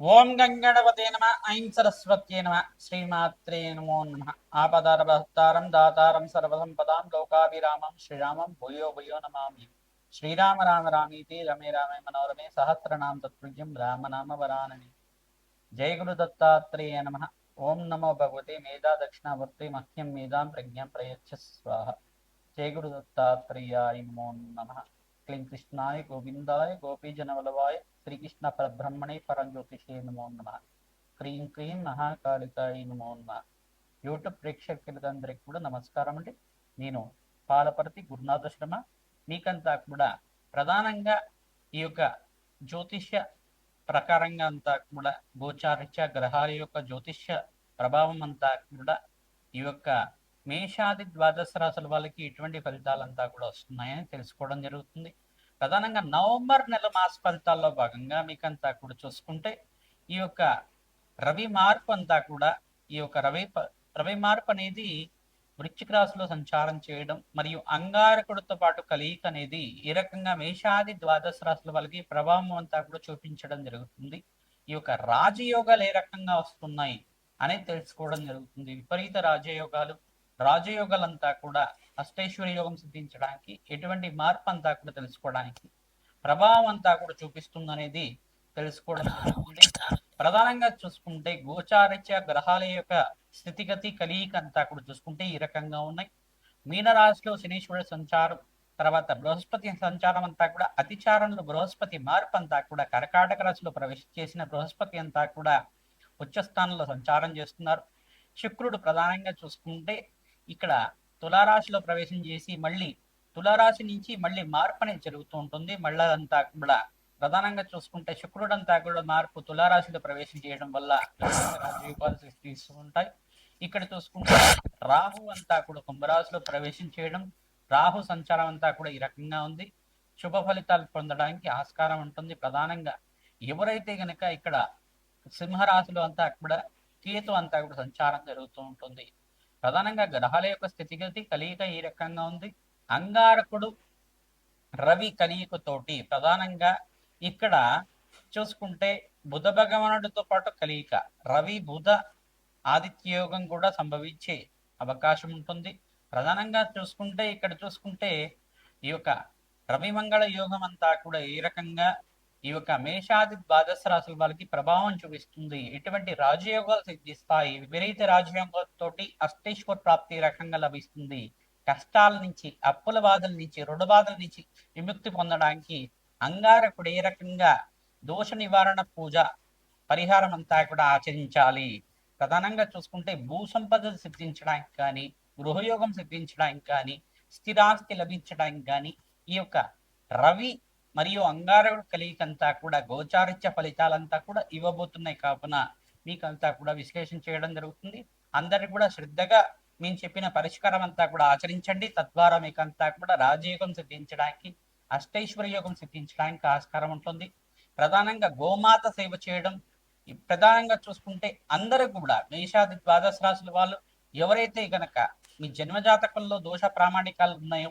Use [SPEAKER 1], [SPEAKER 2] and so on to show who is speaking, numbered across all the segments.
[SPEAKER 1] ఓం గంగణపతే నమ. ఐం సరస్వత్యే నమ. శ్రీమాత్రే నమో నమ. ఆపదారభక్తారం దాతారం సర్వసంపదాం లోకాభిరామం శ్రీరామం భూయో భూయో నమామి. శ్రీరామ రామ రామీతి రమే రామే మనోరమే సహస్రనామ తత్పుల్యం రామనామ వరానని జయ గురు దత్తాత్రేయ నమ. ఓం నమో భగవతే మేధా దక్షిణావర్తి మహ్యం మేధాం ప్రజ్ఞాం ప్రయచ్చ స్వాహ. జయ గురు దత్తాత్రేయాయ నమో నమ. క్లీం కృష్ణాయ గోవిందాయ గోపీజనవలవాయ శ్రీకృష్ణ పరబ్రహ్మణే పరంజ్యోతిషే నమో నమ. క్రీం క్రీం మహాకాళికాయ నమో నమ. యూట్యూబ్ ప్రేక్షకులందరికీ కూడా నమస్కారం అండి. నేను పాలపర్తి గురునాథ శర్మ. మీకంతా కూడా ప్రధానంగా ఈ యొక్క జ్యోతిష్య ప్రకారంగా అంతా కూడా గోచారిత్య గ్రహాల యొక్క జ్యోతిష్య ప్రభావం అంతా కూడా ఈ యొక్క మేషాది ద్వాదశ రాశుల వాళ్ళకి ఎటువంటి ఫలితాలంతా కూడా వస్తున్నాయని తెలుసుకోవడం జరుగుతుంది. ప్రధానంగా నవంబర్ నెల మాస ఫలితాల్లో భాగంగా మీకంతా కూడా చూసుకుంటే ఈ యొక్క రవి మార్పు అంతా కూడా ఈ యొక్క రవి రవి మార్పు అనేది వృశ్చిక రాశిలో సంచారం చేయడం మరియు అంగారకుడితో పాటు కలయిక అనేది ఈ రకంగా మేషాది ద్వాదశ రాశుల వాళ్ళకి ప్రభావం అంతా కూడా చూపించడం జరుగుతుంది. ఈ యొక్క రాజయోగాలు ఏ రకంగా వస్తున్నాయి అనేది తెలుసుకోవడం జరుగుతుంది. విపరీత రాజయోగాలు రాజయోగాలంతా కూడా అష్టైశ్వర్య యోగం సిద్ధించడానికి ఎటువంటి మార్పు అంతా కూడా తెలుసుకోవడానికి ప్రభావం అంతా కూడా చూపిస్తుంది అనేది తెలుసుకోవడం జరుగుతుంది. ప్రధానంగా చూసుకుంటే గోచారిత్య గ్రహాల యొక్క స్థితిగతి కలియిక అంతా కూడా చూసుకుంటే ఈ రకంగా ఉన్నాయి. మీనరాశిలో శనీశ్వరుడు సంచారం తర్వాత బృహస్పతి సంచారం అంతా కూడా అతిచారంలో బృహస్పతి మార్పు అంతా కూడా కర్కాటక రాశిలో ప్రవేశించేసిన బృహస్పతి అంతా కూడా ఉచ్చ స్థానంలో సంచారం చేస్తున్నారు. శుక్రుడు ప్రధానంగా చూసుకుంటే ఇక్కడ తులారాశిలో ప్రవేశం చేసి మళ్ళీ తులారాశి నుంచి మళ్ళీ మార్పు అనేది జరుగుతూ ఉంటుంది. మళ్ళదంతా అంతా కూడా ప్రధానంగా చూసుకుంటే శుక్రుడు అంతా కూడా మార్పు తులారాశిలో ప్రవేశం చేయడం వల్ల సృష్టిస్తూ ఉంటాయి. ఇక్కడ చూసుకుంటే రాహు అంతా కూడా కుంభరాశిలో ప్రవేశం చేయడం రాహు సంచారం అంతా కూడా ఈ రకంగా ఉంది. శుభ ఫలితాలు పొందడానికి ఆస్కారం ఉంటుంది. ప్రధానంగా ఎవరైతే గనక ఇక్కడ సింహరాశిలో అంతా కూడా కేతు అంతా కూడా సంచారం జరుగుతూ ఉంటుంది. ప్రధానంగా గ్రహాల యొక్క స్థితిగతి కలియిక ఈ రకంగా ఉంది? అంగారకుడు రవి కలియికతోటి ప్రధానంగా ఇక్కడ చూసుకుంటే బుధ భగవానుడితో పాటు కలియిక రవి బుధ ఆదిత్య యోగం కూడా సంభవించే అవకాశం ఉంటుంది. ప్రధానంగా చూసుకుంటే ఇక్కడ చూసుకుంటే ఈ యొక్క రవి మంగళ యోగం అంతా కూడా ఏ రకంగా ఈ యొక్క మేషాది ద్వాదశ రాశుల వాళ్ళకి ప్రభావం చూపిస్తుంది. ఎటువంటి రాజయోగాలు సిద్ధిస్తాయి? విపరీత రాజయోగంతోటి అష్టేశ్వర ప్రాప్తి రకంగా లభిస్తుంది. కష్టాల నుంచి అప్పుల బాధల నుంచి రుణ బాధల నుంచి విముక్తి పొందడానికి అంగారకుడు ఏ రకంగా దోష నివారణ పూజ పరిహారం అంతా కూడా ఆచరించాలి. ప్రధానంగా చూసుకుంటే భూ సంపద సిద్ధించడానికి కానీ గృహయోగం సిద్ధించడానికి కానీ స్థిరాస్తి లభించడానికి కానీ ఈ యొక్క రవి మరియు అంగారకుడు కలిగికంతా కూడా గోచారిత్య ఫలితాలంతా కూడా ఇవ్వబోతున్నాయి. కావున మీకంతా కూడా విశ్లేషణ చేయడం జరుగుతుంది. అందరు కూడా శ్రద్ధగా మేము చెప్పిన పరిష్కారం అంతా కూడా ఆచరించండి. తద్వారా మీకంతా కూడా రాజయోగం సిద్ధించడానికి అష్టైశ్వర్య యోగం సిద్ధించడానికి ఆస్కారం ఉంటుంది. ప్రధానంగా గోమాత సేవ చేయడం ప్రధానంగా చూసుకుంటే అందరూ కూడా మేషాది ద్వాదశ రాశుల వాళ్ళు ఎవరైతే గనక మీ జన్మజాతకంలో దోష ప్రామాణికాలు ఉన్నాయో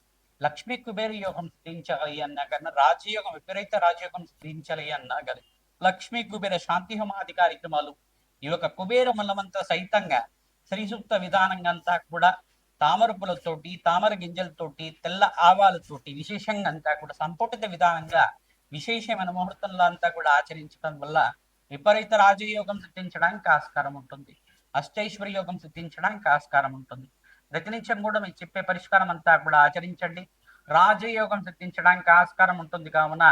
[SPEAKER 1] లక్ష్మీ కుబేర యోగం సిద్ధించాలి అన్నా కానీ రాజయోగం విపరీత రాజయోగం సిద్ధించాలి అన్నా కానీ లక్ష్మీ కుబేర శాంతి హోమాది కార్యక్రమాలు ఈ యొక్క కుబేర మల్లమంతా సైతంగా శ్రీసూక్త విధానంగా అంతా కూడా తామర పూలతోటి తామర గింజలతోటి తెల్ల ఆవాలతోటి విశేషంగా అంతా కూడా సంపుటిత విధానంగా విశేషమైన ముహూర్తంలో అంతా కూడా ఆచరించడం వల్ల విపరీత రాజయోగం సిద్ధించడానికి ఆస్కారం ఉంటుంది. అష్టైశ్వర్య యోగం సిద్ధించడానికి ఆస్కారం ఉంటుంది. ప్రతినిత్యం కూడా మీకు చెప్పే పరిష్కారం అంతా కూడా ఆచరించండి. రాజయోగం సిద్ధించడానికి ఆస్కారం ఉంటుంది కావున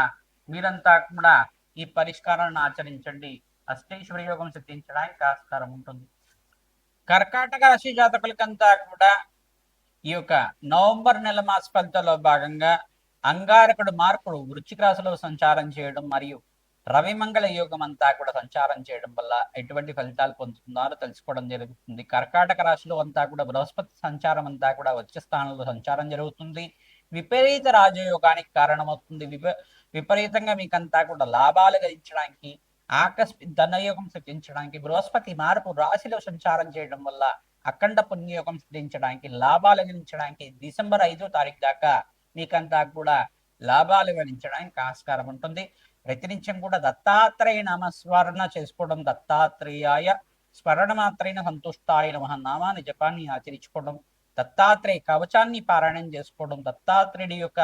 [SPEAKER 1] మీరంతా కూడా ఈ పరిష్కారాన్ని ఆచరించండి. అష్టేశ్వర యోగం సిద్ధించడానికి ఆస్కారం ఉంటుంది. కర్కాటక రాశి జాతకులకంతా కూడా ఈ యొక్క నవంబర్ నెల మాస ఫలితాల్లో భాగంగా అంగారకుడు మార్పుడు వృచ్చిక రాశిలో సంచారం చేయడం మరియు రవిమంగళ యోగం అంతా కూడా సంచారం చేయడం వల్ల ఎటువంటి ఫలితాలు పొందుతున్నారో తెలుసుకోవడం జరుగుతుంది. కర్కాటక రాశిలో అంతా కూడా బృహస్పతి సంచారం అంతా కూడా వచ్చే స్థానంలో సంచారం జరుగుతుంది. విపరీత రాజయోగానికి కారణమవుతుంది. విప విపరీతంగా మీకంతా కూడా లాభాలు గడించడానికి ఆకస్మిక ధనయోగం సృష్టించడానికి బృహస్పతి మార్పు రాశిలో సంచారం చేయడం వల్ల అఖండ పుణ్యయోగం సృష్టించడానికి లాభాలు గణించడానికి డిసెంబర్ ఐదో తారీఖు దాకా మీకంతా కూడా లాభాలు గణించడానికి ఆస్కారం ఉంటుంది. ప్రతినిత్యం కూడా దత్తాత్రేయ నామస్మరణ చేసుకోవడం దత్తాత్రేయాయ స్మరణ మాత్రైన సంతుష్టాయ నమ నామాన్ని జపాన్ని ఆచరించుకోవడం దత్తాత్రేయ కవచాన్ని పారాయణం చేసుకోవడం దత్తాత్రేయుడి యొక్క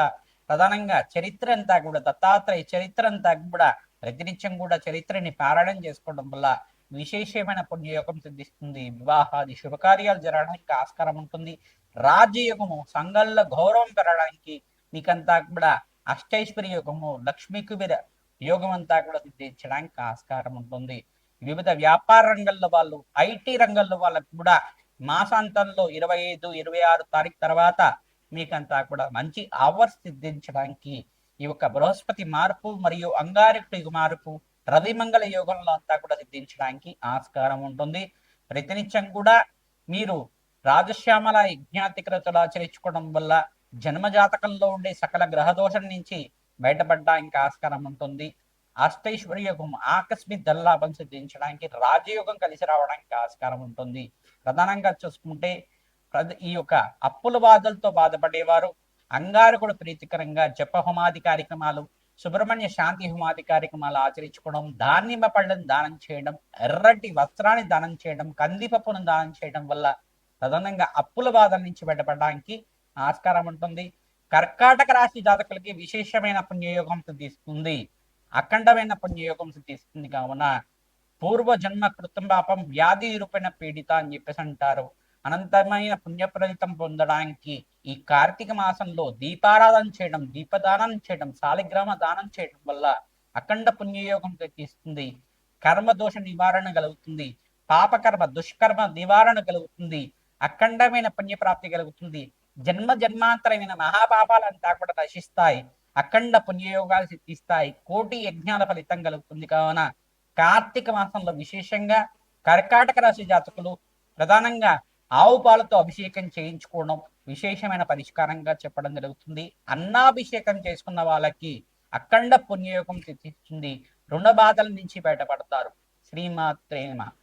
[SPEAKER 1] ప్రధానంగా చరిత్ర అంతా కూడా దత్తాత్రేయ చరిత్ర అంతా కూడా ప్రతినిత్యం కూడా చరిత్రని పారాయణం చేసుకోవడం వల్ల విశేషమైన పుణ్యయోగం సిద్ధిస్తుంది. వివాహాది శుభకార్యాలు జరగడానికి ఆస్కారం ఉంటుంది. రాజ్యయోగము సంఘంలో గౌరవం పెరగడానికి మీకంతా కూడా అష్టైశ్వర్య యోగము లక్ష్మీ కుబేర యోగం అంతా కూడా సిద్ధించడానికి ఆస్కారం ఉంటుంది. వివిధ వ్యాపార రంగంలో వాళ్ళు ఐటీ రంగంలో వాళ్ళకు కూడా మాసాంతంలో ఇరవై ఐదు ఇరవై ఆరు తారీఖు తర్వాత మీకంతా కూడా మంచి అవర్స్ సిద్ధించడానికి ఈ యొక్క బృహస్పతి మార్పు మరియు అంగారకుడి మార్పు రవి మంగళ యోగంలో అంతా కూడా సిద్ధించడానికి ఆస్కారం ఉంటుంది. ప్రతినిత్యం కూడా మీరు రాజశ్యామల యజ్ఞాతిక్రతలు ఆచరించుకోవడం వల్ల జన్మజాతకంలో ఉండే సకల గ్రహదోషం నుంచి బయటపడ్డా ఇంకా ఆస్కారం ఉంటుంది. అష్టైశ్వర్యోగం ఆకస్మిక ధనలాభం సిద్ధించడానికి రాజయోగం కలిసి రావడానికి ఆస్కారం ఉంటుంది. ప్రధానంగా చూసుకుంటే ఈ యొక్క అప్పుల బాధలతో బాధపడేవారు అంగారకుడు ప్రీతికరంగా జపహోమాది కార్యక్రమాలు సుబ్రహ్మణ్య శాంతి హోమాది కార్యక్రమాలు ఆచరించుకోవడం దానిమ్మ పళ్ళను దానం చేయడం ఎర్రటి వస్త్రాన్ని దానం చేయడం కందిపప్పును దానం చేయడం వల్ల ప్రధానంగా అప్పుల బాధల నుంచి బయటపడడానికి ఆస్కారం ఉంటుంది. కర్కాటక రాశి జాతకులకి విశేషమైన పుణ్యయోగం సిద్ధిస్తుంది అఖండమైన పుణ్యయోగం సిద్ధిస్తుంది కావున పూర్వ జన్మ కృతంపాపం వ్యాధి రూపేణ పీడిత అని చెప్పేసి అంటారు. అనంతమైన పుణ్యప్రదితం పొందడానికి ఈ కార్తీక మాసంలో దీపారాధన చేయడం దీపదానం చేయడం శాలిగ్రామ దానం చేయడం వల్ల అఖండ పుణ్యయోగం తెచ్చిస్తుంది. కర్మ దోష నివారణ కలుగుతుంది. పాపకర్మ దుష్కర్మ నివారణ కలుగుతుంది. అఖండమైన పుణ్యప్రాప్తి కలుగుతుంది. జన్మ జన్మాంతరమైన మహాపాపాలంతా కూడా నశిస్తాయి. అఖండ పుణ్యయోగాలు సిద్ధిస్తాయి. కోటి యజ్ఞాల ఫలితం కలుగుతుంది కావున కార్తీక మాసంలో విశేషంగా కర్కాటక రాశి జాతకులు ప్రధానంగా ఆవు పాలతో అభిషేకం చేయించుకోవడం విశేషమైన పరిష్కారంగా చెప్పడం జరుగుతుంది. అన్నాభిషేకం చేసుకున్న వాళ్ళకి అఖండ పుణ్యయోగం సిద్ధిస్తుంది. రుణ బాధల నుంచి బయటపడతారు. శ్రీమాత్రేమ